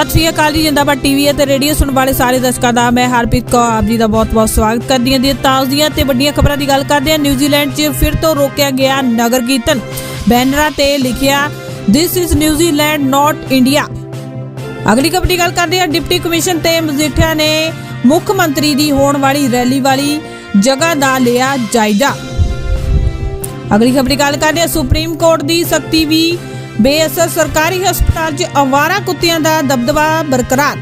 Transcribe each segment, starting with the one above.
ਸਤਿ ਸ਼੍ਰੀ ਅਕਾਲ ਜੀ, ਜਿੰਦਾਬਾਦ ਟੀਵੀ ਅਤੇ ਰੇਡੀਓ ਸੁਣਨ ਵਾਲੇ ਸਾਰੇ ਦਰਸ਼ਕਾਂ ਦਾ, ਮੈਂ ਹਰਪ੍ਰੀਤ ਕੌਰ, ਆਪ ਜੀ ਦਾ ਬਹੁਤ-ਬਹੁਤ ਸਵਾਗਤ ਕਰਦੀ ਹਾਂ। ਦੀ ਤਾਜ਼ੀਆਂ ਤੇ ਵੱਡੀਆਂ ਖਬਰਾਂ ਦੀ ਗੱਲ ਕਰਦੇ ਹਾਂ। ਨਿਊਜ਼ੀਲੈਂਡ 'ਚ ਫਿਰ ਤੋਂ ਰੋਕਿਆ ਗਿਆ ਨਗਰ ਕੀਰਤਨ। ਬੈਨਰਾਂ ਤੇ ਲਿਖਿਆ this is New Zealand not India ਅਗਲੀ ਖਬਰ ਦੀ ਗੱਲ ਕਰਦੇ ਹਾਂ। ਡਿਪਟੀ ਕਮਿਸ਼ਨ ਤੇ ਮਜੀਠਿਆ ਨੇ ਮੁੱਖ ਮੰਤਰੀ ਦੀ ਹੋਣ ਵਾਲੀ ਰੈਲੀ ਵਾਲੀ ਜਗ੍ਹਾ ਦਾ ਲਿਆ ਜਾਇਜ਼ਾ। ਅਗਲੀ ਖਬਰ ਦੀ ਗੱਲ ਕਰਦੇ ਹਾਂ। ਸੁਪਰੀਮ ਕੋਰਟ ਦੀ ਸਖਤੀ ਵੀ ਬੇਅਸਰ ਸਰਕਾਰੀ ਹਸਪਤਾਲ 'ਚ ਅਵਾਰਾ ਕੁੱਤਿਆਂ ਦਾ ਦਬਦਬਾ ਬਰਕਰਾਰ।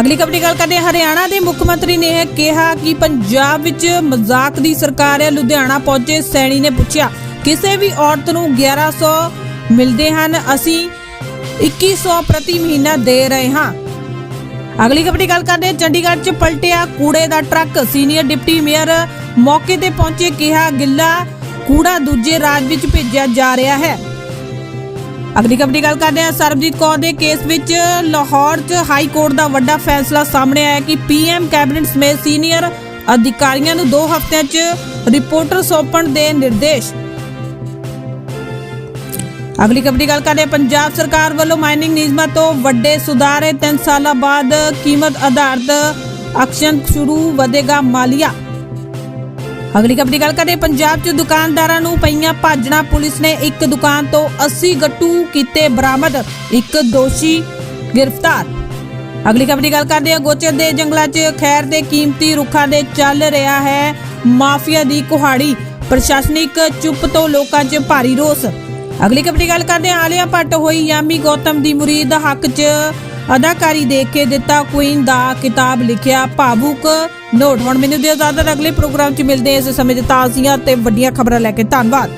ਅਗਲੀ ਖਬਰ ਦੀ ਗੱਲ ਕਰਦੇ ਹਾਂ। ਹਰਿਆਣਾ ਦੇ ਮੁੱਖ ਮੰਤਰੀ ਨੇ ਇਹ ਕਿਹਾ ਕਿ ਪੰਜਾਬ ਵਿੱਚ ਮਜ਼ਾਕ ਦੀ ਸਰਕਾਰ ਹੈ। ਲੁਧਿਆਣਾ ਪਹੁੰਚੇ ਸੈਣੀ ਨੇ ਪੁੱਛਿਆ, ਕਿਸੇ ਵੀ ਔਰਤ ਨੂੰ 1100 ਮਿਲਦੇ ਹਨ, ਅਸੀਂ 2100 ਪ੍ਰਤੀ ਮਹੀਨਾ ਦੇ ਰਹੇ ਹਾਂ। ਅਗਲੀ ਖਬਰ ਦੀ ਗੱਲ ਕਰਦੇ ਹਾਂ। ਚੰਡੀਗੜ੍ਹ 'ਚ ਪਲਟਿਆ ਕੂੜੇ ਦਾ ਟਰੱਕ। ਸੀਨੀਅਰ ਡਿਪਟੀ ਮੇਅਰ ਮੌਕੇ ਤੇ ਪਹੁੰਚੇ ਕਿਹਾ, ਗਿੱਲਾ ਕੂੜਾ ਦੂਜੇ ਰਾਜ ਵਿੱਚ ਭੇਜਿਆ ਜਾ ਰਿਹਾ ਹੈ। ਅਗਲੀ ਖਬਰ ਦੀ ਗੱਲ ਕਰਦੇ ਹਾਂ। ਸਰਬਜੀਤ ਕੌਰ ਦੇ ਕੇਸ ਵਿੱਚ ਲਾਹੌਰ 'ਚ ਹਾਈ ਕੋਰਟ ਦਾ ਵੱਡਾ ਫੈਸਲਾ ਸਾਹਮਣੇ ਆਇਆ ਕਿ ਪੀਐਮ ਕੈਬਨਿਟ ਸਮੇਤ ਸੀਨੀਅਰ ਅਧਿਕਾਰੀਆਂ ਨੂੰ 2 ਹਫ਼ਤਿਆਂ 'ਚ ਰਿਪੋਰਟਰ ਸੌਂਪਣ ਦੇ ਨਿਰਦੇਸ਼। ਅਗਲੀ ਖਬਰ ਦੀ ਗੱਲ ਕਰਦੇ ਹਾਂ। ਪੰਜਾਬ ਸਰਕਾਰ ਵੱਲੋਂ ਮਾਈਨਿੰਗ ਨਿਯਮਾਂ ਤੋਂ ਵੱਡੇ ਸੁਧਾਰ ਹੈ। 3 ਸਾਲਾਂ ਬਾਅਦ ਕੀਮਤ ਆਧਾਰਿਤ ਅਕਸ਼ਨ ਸ਼ੁਰੂ ਵਧੇਗਾ ਮਾਲੀਆ। ਅਗਲੀ ਖਬਰ ਦੀ ਗੱਲ ਕਰਦੇ ਪੰਜਾਬ 'ਚ ਦੁਕਾਨਦਾਰਾਂ ਨੂੰ ਪਈਆਂ ਭਾਜਣਾ ਪੁਲਿਸ ਨੇ ਇੱਕ ਦੁਕਾਨ ਤੋਂ 80 ਗੱਟੂ ਕੀਤੇ ਬਰਾਮਦ, ਇੱਕ ਦੋਸ਼ੀ ਗ੍ਰਿਫਤਾਰ। ਅਗਲੀ ਖਬਰ ਦੀ ਗੱਲ ਕਰਦੇ ਹਾਂ, ਗੋਚਰ ਦੇ ਜੰਗਲਾਂ 'ਚ ਖੈਰ ਦੇ ਕੀਮਤੀ ਰੁੱਖਾਂ ਦੇ ਚੱਲ ਰਿਹਾ ਹੈ ਮਾਫੀਆ ਦੀ ਕੁਹਾੜੀ, ਪ੍ਰਸ਼ਾਸਨਿਕ ਚੁੱਪ ਤੋਂ ਲੋਕਾਂ 'ਚ ਭਾਰੀ ਰੋਸ। ਅਗਲੀ ਖਬਰ ਦੀ ਗੱਲ ਕਰਦੇ ਹਾਂ, ਆਲਿਆ ਭੱਟ ਹੋਈ ਯਾਮੀ ਗੌਤਮ ਦੀ ਮੁਰੀਦ, ਹੱਕ 'ਚ ਅਦਾਕਾਰੀ ਦੇਖ ਕੇ ਦਿੱਤਾ ਕੁਈਨ ਦਾ ਕਿਤਾਬ ਲਿਖਿਆ ਭਾਵੁਕ ਨੋਟ। ਹੁਣ ਮੈਨੂੰ ਦਿਓ ਇਜਾਜ਼ਤ ਅਗਲੇ ਪ੍ਰੋਗਰਾਮ 'ਚ ਮਿਲਦੇ ਹਾਂ ਇਸ ਸਮੇਂ ਤੇ ਤਾਜ਼ੀਆਂ ਤੇ ਵੱਡੀਆਂ ਖਬਰਾਂ ਲੈ ਕੇ। ਧੰਨਵਾਦ।